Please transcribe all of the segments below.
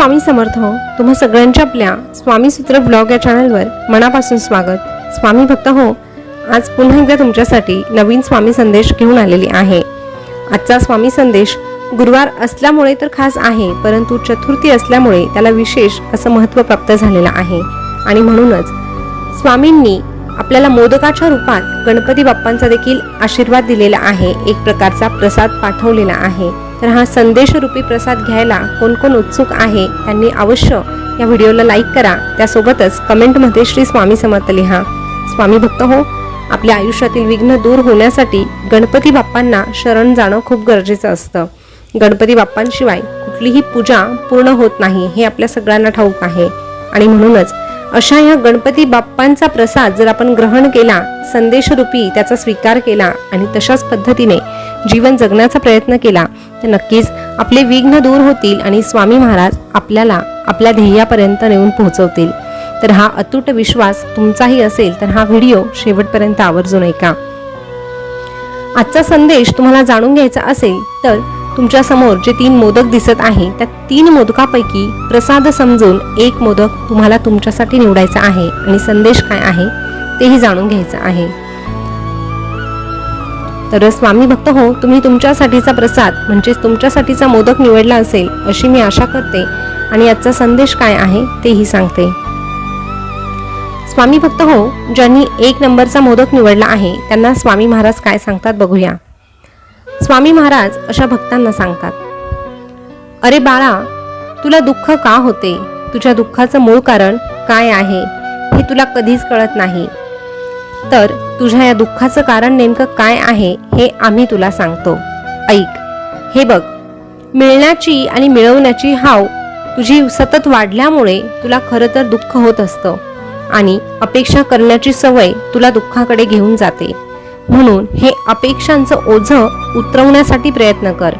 स्वामी समर्थ हो. तुम्हा सगळ्यांच्या आपल्या स्वामी सूत्र ब्लॉग या चॅनलवर मनापासून स्वागत. स्वामी भक्त हो आज पुन्हा एकदा तुमच्यासाठी नवीन स्वामी संदेश घेऊन आलेली आहे. आजचा स्वामी संदेश गुरुवार असल्यामुळे तर खास आहे परंतु चतुर्थी असल्यामुळे त्याला विशेष असं महत्त्व प्राप्त झालेलं आहे. आणि म्हणूनच स्वामींनी आपल्याला मोदकाच्या रूपात गणपती बाप्पांचा देखील आशीर्वाद दिलेला आहे एक प्रकारचा प्रसाद पाठवलेला आहे. तर हा संदेशरूपी प्रसाद घ्यायला कोण कोण उत्सुक आहे त्यांनी अवश्य या व्हिडिओला लाईक करा. त्यासोबतच कमेंटमध्ये श्री स्वामी समर्थ लिहा. स्वामी भक्त हो आपल्या आयुष्यातील विघ्न दूर होण्यासाठी गणपती बाप्पांना शरण जाणं खूप गरजेचं असतं. गणपती बाप्पांशिवाय कुठलीही पूजा पूर्ण होत नाही हे आपल्या सगळ्यांना ठाऊक आहे. आणि म्हणूनच अशा या गणपती बाप्पांचा प्रसाद जर आपण ग्रहण केला संदेशरूपी त्याचा स्वीकार केला आणि तशाच पद्धतीने जीवन जगण्याचा प्रयत्न केला तर नक्कीच आपले विघ्न दूर होतील आणि स्वामी महाराज आपल्याला आपल्या ध्येयापर्यंत नेऊन पोहोचवतील. तर हा अतूट विश्वास तुमचाही असेल तर हा व्हिडिओ शेवटपर्यंत आवर्जून ऐका. आजचा संदेश तुम्हाला जाणून घ्यायचा असेल तर तुमच्यासमोर जे तीन मोदक दिसत आहे त्या तीन मोदकापैकी प्रसाद समजून एक मोदक तुम्हाला तुमच्यासाठी निवडायचा आहे. आणि संदेश काय आहे तेही जाणून घ्यायचं आहे. तर स्वामी भक्त हो तुम्ही तुमच्यासाठीचा प्रसाद म्हणजेच तुमच्यासाठीचा मोदक निवडला असेल अशी मी आशा करते. आणि याचा संदेश काय आहे तेही सांगते. स्वामी भक्त हो ज्यांनी एक नंबरचा मोदक निवडला आहे त्यांना स्वामी महाराज काय सांगतात बघूया. स्वामी महाराज अशा भक्तांना सांगतात. अरे बाळा तुला दुःख का होते? तुझ्या दुःखाचं मूळ कारण काय आहे हे तुला कधीच कळत नाही. तर तुझ्या या दुःखाचं कारण नेमकं काय आहे हे आम्ही तुला सांगतो. ऐक हे बघ. मिळण्याची आणि मिळवण्याची हाव तुझी सतत वाढल्यामुळे तुला खरं तर दुःख होत असतं आणि अपेक्षा करण्याची सवय तुला दुःखाकडे घेऊन जाते. म्हणून हे अपेक्षांचं ओझं उतरवण्यासाठी प्रयत्न कर.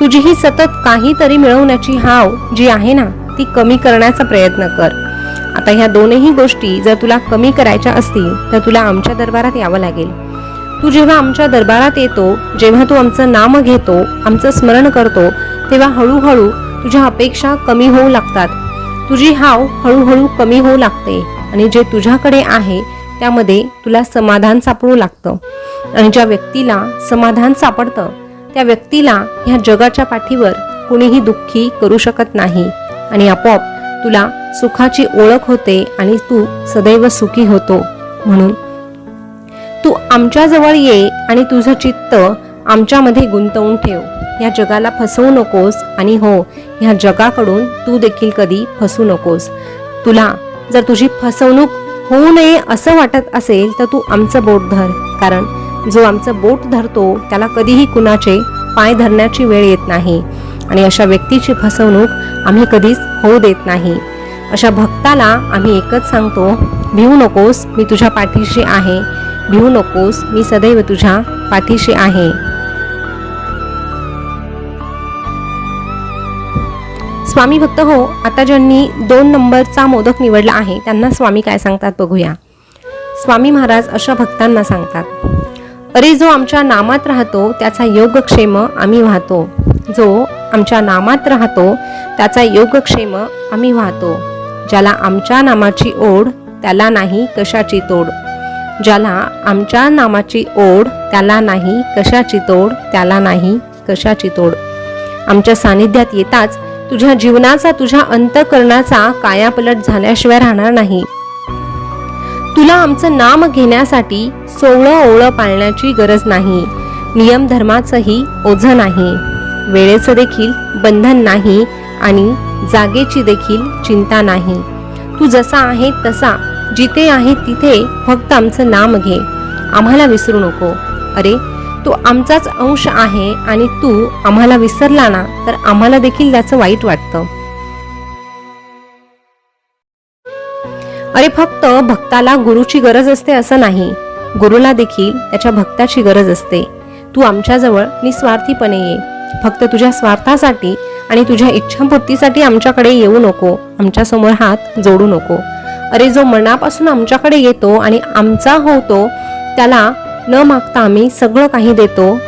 तुझी ही सतत काहीतरी मिळवण्याची हाव जी आहे ना ती कमी करण्याचा प्रयत्न कर. आता ह्या दोनही गोष्टी जर तुला कमी करायच्या असतील तर तुला आमच्या दरबारात यावं लागेल. तू जेव्हा आमच्या दरबारात येतो जेव्हा तू आमचं नाम घेतो आमचं स्मरण करतो तेव्हा हळूहळू तुझ्या अपेक्षा कमी होऊ लागतात. तुझी हाव हळूहळू कमी होऊ लागते आणि जे तुझ्याकडे आहे त्यामध्ये तुला समाधान सापडू लागतं. आणि ज्या व्यक्तीला समाधान सापडतं त्या व्यक्तीला ह्या जगाच्या पाठीवर कुणीही दुःखी करू शकत नाही आणि आपोआप तुला सुखाची ओळख होते आणि तू सदैव सुखी होतो. म्हणून तू आमच्याजवळ ये आणि तुझं चित्त आमच्यामध्ये गुंतवून ठेव. या जगाला फसवू नकोस आणि हो ह्या जगाकडून तू देखील कधी फसू नकोस. तुला जर तुझी फसवणूक होऊ नये असं वाटत असेल तर तू आमचं बोट धर कारण जो आमचं बोट धरतो त्याला कधीही कुणाचे पाय धरण्याची वेळ येत नाही. आणि अशा व्यक्तीची फसवणूक आम्ही कधीच होऊ देत नाही. अशा भक्ताला आम्ही एकच सांगतो भिवू नकोस मी तुझ्या पाठीशी आहे. भिवू नकोस मी सदैव तुझ्या पाठीशी आहे. स्वामी भक्त हो आता ज्यांनी दोन नंबरचा मोदक निवडला आहे त्यांना स्वामी काय सांगतात बघूया. स्वामी महाराज अशा भक्तांना सांगतात अरे जो आमच्या नामात राहतो त्याचा योगक्षेम आम्ही वाहतो. जो आमच्या नामात राहतो त्याचा योगक्षेम आम्ही वाहतो. ज्याला आमच्या नामाची ओढ त्याला नाही कशाची तोड. ज्याला आमच्या नामाची ओढ त्याला नाही कशाची तोड त्याला नाही कशाची तोड. आमच्या सानिध्यात येताच तुझ्या जीवनाचा तुझ्या अंतकरणाचा कायापलट झाल्याशिवाय राहणार नाही. तुला आमचं नाम घेण्यासाठी सोळं ओळं पाळण्याची गरज नाही. नियम धर्माचंही ओझं नाही. वेळेचं देखील बंधन नाही आणि जागेची देखील चिंता नाही. तू जसा आहे तसा जिथे आहे तिथे फक्त आमचं नाम घे. आम्हाला विसरू नको. अरे तू आमचाच अंश आहे आणि तू आम्हाला विसरला ना तर आम्हाला देखील त्याचं वाईट वाटतं. अरे फक्त भक्ताला गुरुची गरज असते असं नाही. गुरुला देखील त्याच्या भक्ताची गरज असते. तू आमच्याजवळ निस्वार्थीपणे ये. फक्त तुझ्या स्वार्थासाठी आणि तुझ्या इच्छापूर्तीसाठी आमच्याकडे येऊ नको. आमच्यासमोर हात जोडू नको. अरे जो मनापासून आमच्याकडे येतो आणि आमचा होतो त्याला न मागता आम्ही सगळं काही देतो.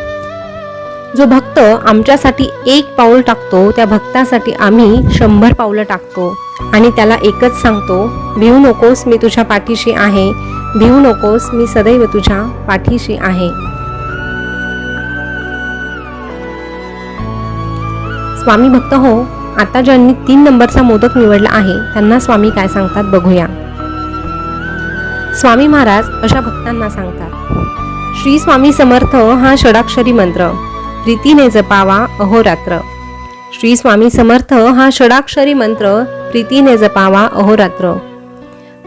जो भक्त आमच्यासाठी एक पाऊल टाकतो त्या भक्तासाठी आम्ही शंभर पावलं टाकतो. आणि त्याला एकच सांगतो भिवू नकोस मी तुझ्या पाठीशी आहे. भिवू नकोस मी सदैव तुझ्या पाठीशी आहे. स्वामी भक्त हो आता ज्यांनी तीन नंबरचा मोदक निवडला आहे त्यांना स्वामी काय सांगतात बघूया. स्वामी महाराज अशा भक्तांना सांगतात. श्री स्वामी समर्थ हा षडाक्षरी मंत्र. प्रीतीने जपावा अहोरात्र श्री स्वामी समर्थ हा षडाक्षरी मंत्र. प्रीतीने जपावा अहोरात्र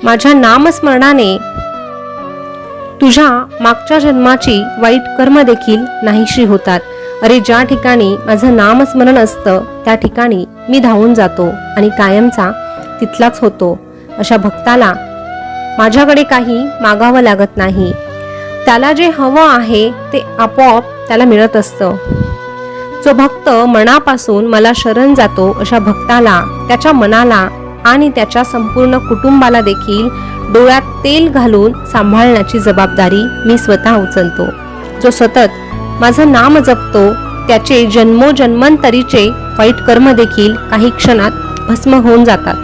माझ्या नामस्मरणाने तुझ्या मागच्या जन्माची वाईट कर्म देखील नाहीशी होतात. अरे ज्या ठिकाणी माझं नामस्मरण असतं त्या ठिकाणी मी धावून जातो आणि कायमचा तिथलाच होतो. अशा भक्ताला माझ्याकडे काही मागावं लागत नाही. त्याला जे हवं आहे ते आपोआप त्याला मिळत असतं. जो भक्त मनापासून मला शरण जातो अशा भक्ताला त्याच्या मनाला आणि त्याच्या संपूर्ण कुटुंबाला देखील डोळ्यात तेल घालून सांभाळण्याची जबाबदारी मी स्वतः उचलतो. जो सतत माझं नाम जपतो त्याचे जन्मोजन्मांतरीचे वाईट कर्म देखील काही क्षणात भस्म होऊन जातात.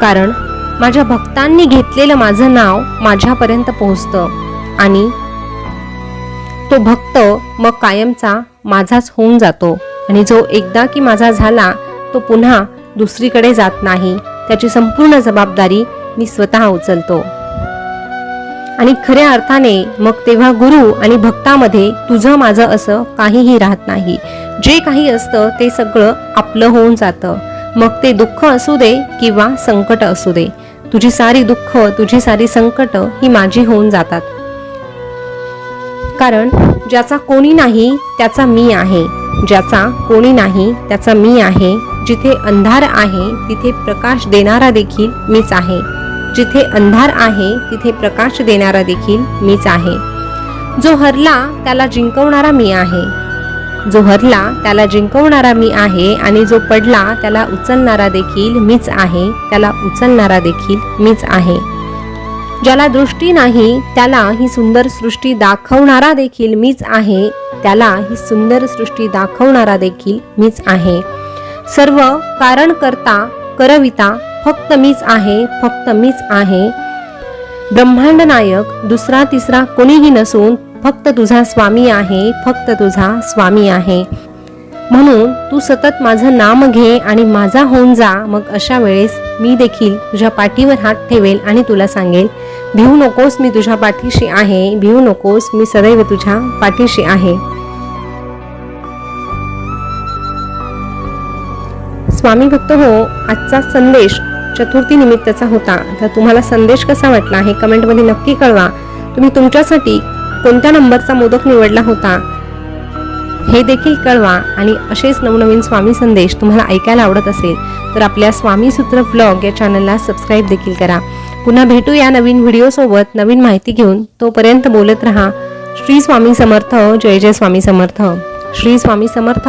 कारण माझ्या भक्तांनी घेतलेलं माझं नाव माझ्यापर्यंत पोहोचतं आणि तो भक्त मग कायमचा माझाच होऊन जातो आणि जो एकदा की माझा झाला तो पुन्हा दुसरीकडे जात नाही. त्याची संपूर्ण जबाबदारी मी स्वतः उचलतो. आणि खऱ्या अर्थाने मग तेव्हा गुरु आणि भक्तामध्ये तुझं माझं असं काहीही राहत नाही. जे काही असतं ते सगळं आपलं होऊन जातं. मग ते दुःख असू दे किंवा संकट असू दे. तुझी सारी दुःख तुझी सारी संकट ही माझी होऊन जातात. कारण ज्याचा कोणी नाही त्याचा मी आहे. ज्याचा कोणी नाही त्याचा मी आहे. जिथे अंधार आहे तिथे प्रकाश देणारा देखील मीच आहे. जिथे अंधार आहे तिथे प्रकाश देणारा देखील मीच आहे. जो हरला त्याला जिंकवणारा मी आहे. जो हरला त्याला जिंकवणारा मी आहे आणि जो पडला त्याला उचलणारा देखील मीच आहे त्याला उचलणारा देखील मीच आहे. ज्याला दृष्टी नाही त्याला ही सुंदर सृष्टी दाखवणारा देखील मीच आहे त्याला ही सुंदर सृष्टी दाखवणारा देखील मीच आहे. सर्व कारण करता करविता फक्त मीच आहे फक्त मीच आहे. ब्रह्मांड नायक दुसरा तिसरा कोणीही नसून फक्त तुझा स्वामी आहे फक्त तुझा स्वामी आहे. म्हणून तू सतत माझं नाम घे आणि माझा होऊन जा. मग अशा वेळेस मी देखील तुझ्या पाठीवर हात ठेवेल आणि तुला सांगेल भिवू नकोस मी तुझ्या पाठीशी आहे भिवू नकोस मी सदैव तुझ्या पाठीशी आहे. स्वामी भक्त हो आजचा संदेश चतुर्थी निमित्ताचा होता. तर तुम्हाला संदेश कसा वाटला हे कमेंटमध्ये नक्की कळवा. तुम्ही तुमच्यासाठी कोणत्या नंबरचा मोदक निवडला होता हे देखील कळवा. आणि असेच नवनवीन स्वामी संदेश तुम्हाला ऐकायला आवडत असेल तर आपल्या स्वामी सूत्र ब्लॉग या चॅनलला सबस्क्राईब देखील करा. पुन्हा भेटू या नवीन व्हिडिओसोबत नवीन माहिती घेऊन. तोपर्यंत बोलत रहा. श्री स्वामी समर्थ जय जय स्वामी समर्थ. श्री स्वामी समर्थ